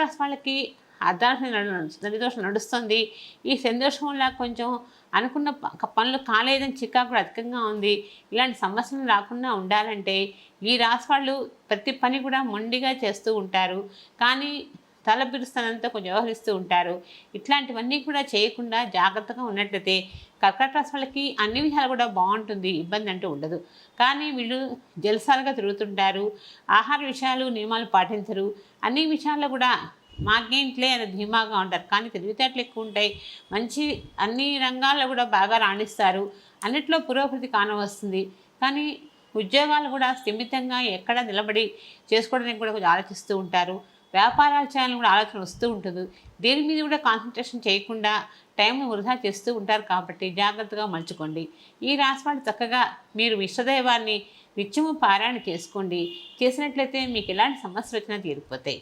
రాశి వాళ్ళకి అర్ధాంశ శనిదోషం నడుస్తుంది. ఈ సందోషం వల్ల కొంచెం అనుకున్న పనులు కాలేదని చికాకు కూడా అధికంగా ఉంది. ఇలాంటి సమస్యలు రాకుండా ఉండాలంటే ఈ రాశి వాళ్ళు ప్రతి పని కూడా మొండిగా చేస్తూ ఉంటారు. కానీ తల బిరుస్తానంతా కొంచెం వ్యవహరిస్తూ ఉంటారు. ఇట్లాంటివన్నీ కూడా చేయకుండా జాగ్రత్తగా ఉన్నట్లయితే కర్కట రాశి వాళ్ళకి అన్ని విషయాలు కూడా బాగుంటుంది ఇబ్బంది అంటూ ఉండదు. కానీ వీళ్ళు జలసాలుగా తిరుగుతుంటారు ఆహార విషయాలు నియమాలు పాటించరు. అన్ని విషయాల్లో కూడా మాకేంట్లే అని ధీమాగా ఉంటారు. కానీ తెలివితేటలు ఎక్కువ ఉంటాయి. మంచి అన్ని రంగాల్లో కూడా బాగా రాణిస్తారు. అన్నిట్లో పురోగతి కానవస్తుంది. కానీ ఉద్యోగాలు కూడా స్థిమితంగా ఎక్కడ నిలబడి చేసుకోవడానికి కూడా కొంచెం ఆలోచిస్తూ ఉంటారు. వ్యాపారాలు చేయాలని కూడా ఆలోచన వస్తూ ఉంటుంది. దేని మీద కూడా కాన్సన్ట్రేషన్ చేయకుండా టైంను వృధా చేస్తూ ఉంటారు కాబట్టి జాగ్రత్తగా మలుచుకోండి. ఈ రాశి చక్కగా మీరు ఇష్టదైవాన్ని నిత్యము పారాయణ చేసుకోండి. చేసినట్లయితే మీకు ఎలాంటి సమస్యలు వచ్చినా తీరిపోతాయి.